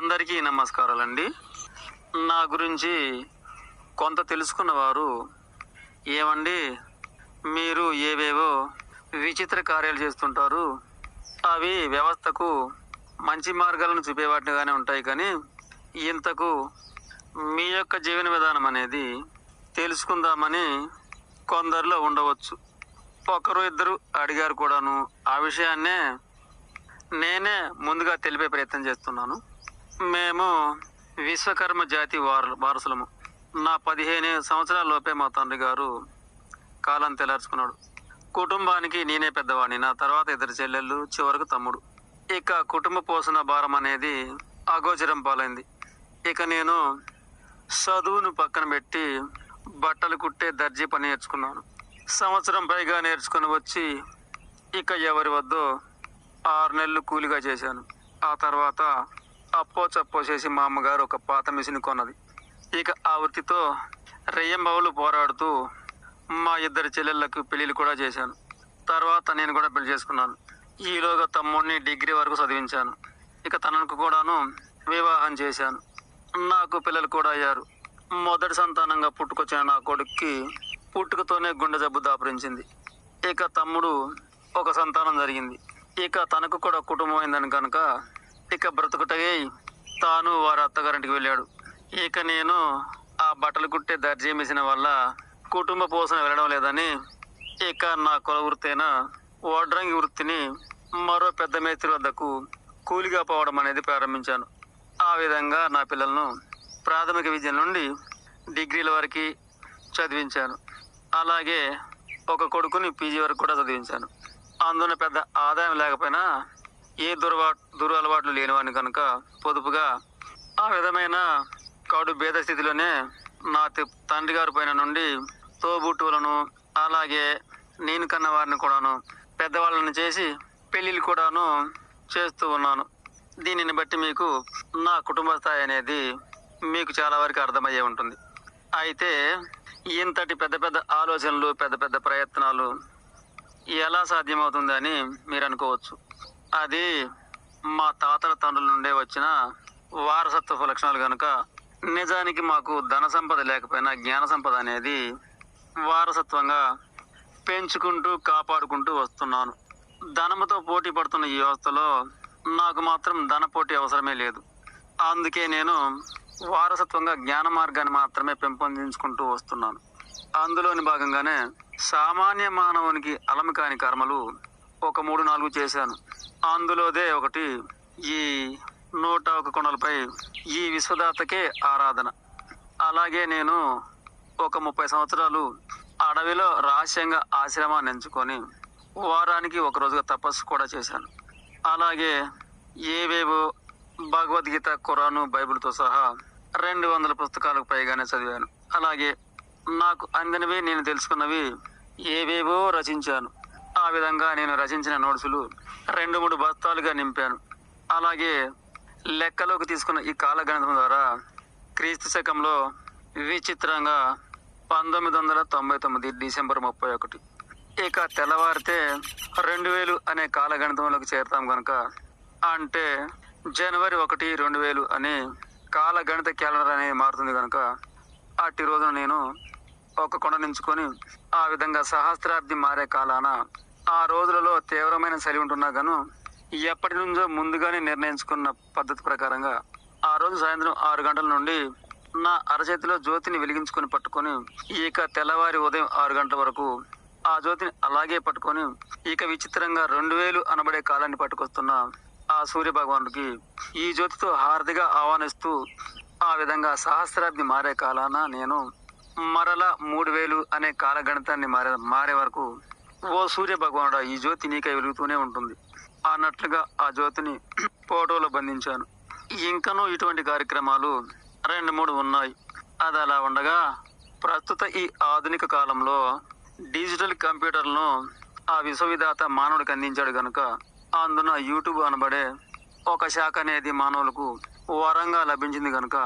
అందరికీ నమస్కారాలండి. నా గురించి కొంత తెలుసుకున్నవారు ఏమండి? మీరు ఏవేవో విచిత్ర కార్యాలు చేస్తుంటారు. అవి వ్యవస్థకు మంచి మార్గాలను చూపేవాటిగానే ఉంటాయి కానీ ఇంతకు మీ యొక్క జీవన విధానం అనేది తెలుసుకుందామని కొందరిలో ఉండవచ్చు. ఒకరు ఇద్దరు అడిగారు కూడాను. ఆ విషయాన్నే నేనే ముందుగా తెలిపే ప్రయత్నం చేస్తున్నాను. మేము విశ్వకర్మ జాతి వార వారసులము. నా పదిహేను సంవత్సరాల లోపే మా తండ్రి గారు కాలం తెలార్చుకున్నాడు కుటుంబానికి నేనే పెద్దవాడిని నా తర్వాత ఇద్దరు చెల్లెళ్ళు చివరకు తమ్ముడు. ఇక కుటుంబ పోషణ భారం అనేది అగోచరం పాలైంది. ఇక నేను చదువును పక్కన పెట్టి బట్టలు కుట్టే దర్జీ పని నేర్చుకున్నాను. సంవత్సరం పైగా నేర్చుకుని వచ్చి ఇక ఎవరి వద్దో ఆరు నెలలు కూలిగా చేశాను. ఆ తర్వాత అప్పో చప్పో చేసి మా అమ్మగారు ఒక పాత మిషన్ కొన్నది. ఇక ఆ వృత్తితో రెయ్యంబావులు పోరాడుతూ మా ఇద్దరు చెల్లెళ్ళకు పెళ్ళిళ్ళు కూడా చేశాను. తర్వాత నేను కూడా పెళ్ళి చేసుకున్నాను. ఈలోగా తమ్ముడిని డిగ్రీ వరకు చదివించాను. ఇక తనకు కూడాను వివాహం చేశాను. నాకు పిల్లలు కూడా అయ్యారు. మొదటి సంతానంగా పుట్టుకొచ్చిన నా కొడుక్కి పుట్టుకతోనే గుండె జబ్బు దాపరించింది. ఇక తమ్ముడు ఒక సంతానం జరిగింది. ఇక తనకు కూడా కుటుంబం అయిందని కనుక ఇక బ్రతుకుటై తాను వారి అత్తగారింటికి వెళ్ళాడు. ఇక నేను ఆ బట్టలు కుట్టే దర్జీ మిషన్ వల్ల కుటుంబ పోషణ వెళ్ళడం లేదని ఇక నా కుల వృత్తైన వడ్రంగి వృత్తిని మరో పెద్ద మేస్త్రి వద్దకు కూలిగా పోవడం అనేది ప్రారంభించాను. ఆ విధంగా నా పిల్లలను ప్రాథమిక విద్య నుండి డిగ్రీల వరకు చదివించాను. అలాగే ఒక కొడుకుని పీజీ వరకు కూడా చదివించాను. అందున పెద్ద ఆదాయం లేకపోయినా ఏ దుర్వా దురలవాట్లు లేనివాడిని కనుక పొదుపుగా ఆ విధమైన కడు భేద స్థితిలోనే నా తండ్రి గారి పైన నుండి తోబుట్టువులను అలాగే నేను కన్న వారిని కూడాను పెద్దవాళ్ళని చేసి పెళ్ళిళ్ళు కూడాను చేస్తూ ఉన్నాను. దీనిని బట్టి మీకు నా కుటుంబ స్థాయి అనేది మీకు చాలా వరకు అర్థమయ్యే ఉంటుంది. అయితే ఇంతటి పెద్ద పెద్ద ఆలోచనలు పెద్ద పెద్ద ప్రయత్నాలు ఎలా సాధ్యమవుతుందని మీరు అనుకోవచ్చు. అది మా తాతల తండ్రుల నుండే వచ్చిన వారసత్వపు లక్షణాలు కనుక నిజానికి మాకు ధన సంపద లేకపోయినా జ్ఞాన సంపద అనేది వారసత్వంగా పెంచుకుంటూ కాపాడుకుంటూ వస్తున్నాను. ధనముతో పోటీ పడుతున్న ఈ వ్యవస్థలో నాకు మాత్రం ధన పోటీ అవసరమే లేదు. అందుకే నేను వారసత్వంగా జ్ఞాన మార్గాన్ని మాత్రమే పెంపొందించుకుంటూ వస్తున్నాను. అందులోని భాగంగానే సామాన్య మానవునికి అలంకాని కర్మలు ఒక మూడు నాలుగు చేశాను. అందులోదే ఒకటి ఈ నూట ఒక కొండలపై ఈ విశ్వదాతకే ఆరాధన. అలాగే నేను ఒక ముప్పై సంవత్సరాలు అడవిలో రహస్యంగా ఆశ్రమాన్ని ఎంచుకొని వారానికి ఒక రోజుగా తపస్సు కూడా చేశాను. అలాగే ఏవేవో భగవద్గీత ఖురాను బైబిల్తో సహా రెండు వందల పుస్తకాలకు పైగానే చదివాను. అలాగే నాకు అందినవి నేను తెలుసుకున్నవి ఏవేవో రచించాను. ఆ విధంగా నేను రచించిన నోట్సులు రెండు మూడు బస్తాలుగా నింపాను. అలాగే లెక్కలోకి తీసుకున్న ఈ కాలగణితం ద్వారా క్రీస్తు శకంలో విచిత్రంగా పంతొమ్మిది వందల తొంభై తొమ్మిది డిసెంబర్ ముప్పై ఒకటి. ఇక తెల్లవారితే రెండు వేలు అనే కాలగణితంలోకి చేరుతాం కనుక అంటే జనవరి ఒకటి రెండు వేలు అనే కాలగణిత క్యాలెండర్ అనేది మారుతుంది కనుక అట్టి రోజున నేను ఒక కొండ నించుకొని ఆ విధంగా సహస్రాబ్ది మారే కాలాన ఆ రోజులలో తీవ్రమైన చలి ఉంటున్నా గాను ఎప్పటి నుంచో ముందుగానే నిర్ణయించుకున్న పద్ధతి ప్రకారంగా ఆ రోజు సాయంత్రం ఆరు గంటల నుండి నా అరచేతిలో జ్యోతిని వెలిగించుకొని పట్టుకొని ఇక తెల్లవారి ఉదయం ఆరు గంటల వరకు ఆ జ్యోతిని అలాగే పట్టుకొని ఇక విచిత్రంగా రెండు వేలు అనబడే కాలాన్ని పట్టుకొస్తున్న ఆ సూర్య భగవానుడికి ఈ జ్యోతితో హారతిగా ఆహ్వానిస్తూ ఆ విధంగా సహస్రాబ్ది మారే కాలాన నేను మరలా మూడు వేలు అనే కాలగణితాన్ని మారే మారే వరకు ఓ సూర్య భగవానుడా ఈ జ్యోతి నీకై వెలుగుతూనే ఉంటుంది. అన్నట్లుగా ఆ జ్యోతిని ఫోటోలో బంధించాను. ఇంకనూ ఇటువంటి కార్యక్రమాలు రెండు మూడు ఉన్నాయి. అది అలా ఉండగా ప్రస్తుత ఈ ఆధునిక కాలంలో డిజిటల్ కంప్యూటర్లను ఆ విశ్వవిధాత మానవుడికి అందించాడు కనుక అందున యూట్యూబ్ అనబడే ఒక శాఖ అనేది మానవులకు వరంగా లభించింది కనుక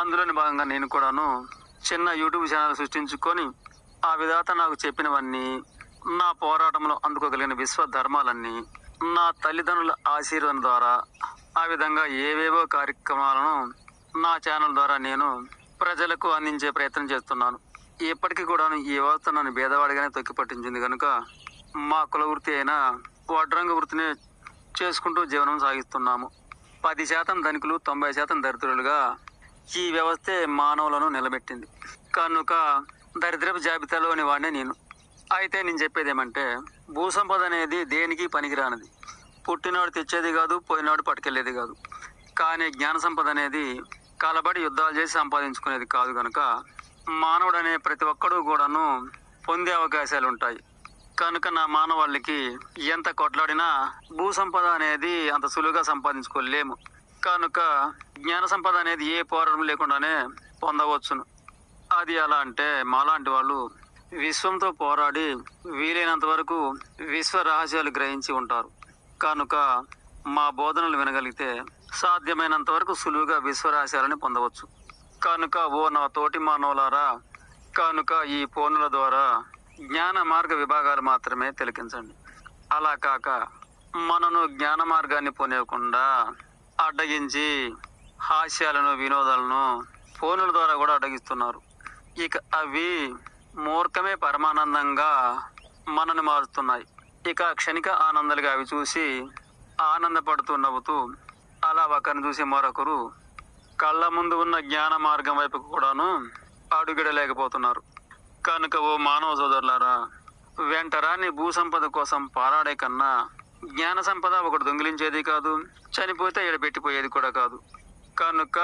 అందులోని భాగంగా నేను కూడాను చిన్న యూట్యూబ్ ఛానల్ సృష్టించుకొని ఆ విధాత నాకు చెప్పినవన్నీ నా పోరాటంలో అందుకోగలిగిన విశ్వ ధర్మాలన్నీ నా తల్లిదండ్రుల ఆశీర్వాదం ద్వారా ఆ విధంగా ఏవేవో కార్యక్రమాలను నా ఛానల్ ద్వారా నేను ప్రజలకు అందించే ప్రయత్నం చేస్తున్నాను. ఇప్పటికీ కూడా ఈ వ్యవస్థ నన్ను భేదవాడిగానే తొక్కి పట్టించింది. కనుక మా కుల వృత్తి అయిన వడ్రంగ వృత్తిని చేసుకుంటూ జీవనం సాగిస్తున్నాము. పది శాతం ధనికులు తొంభై శాతం దరిద్రులుగా ఈ వ్యవస్థే మానవులను నిలబెట్టింది. కనుక దరిద్రపు జాబితాలోని వాడినే నేను. అయితే నేను చెప్పేది ఏమంటే భూసంపద అనేది దేనికి పనికిరానిది. పుట్టినాడు తెచ్చేది కాదు పోయినాడు పట్టుకెళ్ళేది కాదు. కానీ జ్ఞాన సంపద అనేది కలబడి యుద్ధాలు చేసి సంపాదించుకునేది కాదు కనుక మానవుడు అనే ప్రతి ఒక్కడు కూడాను పొందే అవకాశాలు ఉంటాయి. కనుక నా మానవాళ్ళకి ఎంత కొట్లాడినా భూ సంపద అనేది అంత సులువుగా సంపాదించుకోలేము. కనుక జ్ఞాన సంపద అనేది ఏ పోరాటం లేకుండానే పొందవచ్చును. అది ఎలా అంటే మాలాంటి వాళ్ళు విశ్వంతో పోరాడి వీలైనంత వరకు విశ్వ రహస్యాలు గ్రహించి ఉంటారు. కనుక మా బోధనలు వినగలిగితే సాధ్యమైనంత వరకు సులువుగా విశ్వరహస్యాలని పొందవచ్చు. కనుక ఓ నా తోటి మానవులారా కనుక ఈ ఫోన్ల ద్వారా జ్ఞాన మార్గ విభాగాలు మాత్రమే తిలకించండి. అలా కాక మనను జ్ఞాన మార్గాన్ని పోనివ్వకుండా అడ్డగించి హాస్యాలను వినోదాలను ఫోనుల ద్వారా కూడా అడ్డగిస్తున్నారు. ఇక అవి మూర్ఖమే పరమానందంగా మనను మారుతున్నాయి. ఇక క్షణిక ఆనందాలుగా అవి చూసి ఆనందపడుతూ నవ్వుతూ అలా ఒకరిని చూసి మరొకరు కళ్ళ ముందు ఉన్న జ్ఞాన మార్గం వైపు కూడాను అడుగిడలేకపోతున్నారు. కనుక ఓ మానవ సోదరులారా వెంటరాని భూ సంపద కోసం పారాడే కన్నా జ్ఞాన సంపద ఒకటి దొంగిలించేది కాదు చనిపోతే ఎడబెట్టిపోయేది కూడా కాదు. కనుక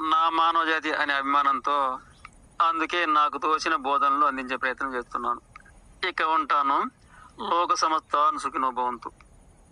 నా మానవ జాతి అనే అభిమానంతో అందుకే నాకు తోచిన బోధనలు అందించే ప్రయత్నం చేస్తున్నాను. ఇక ఉంటాను. లోక సమస్తాను సుఖినో భవంతు.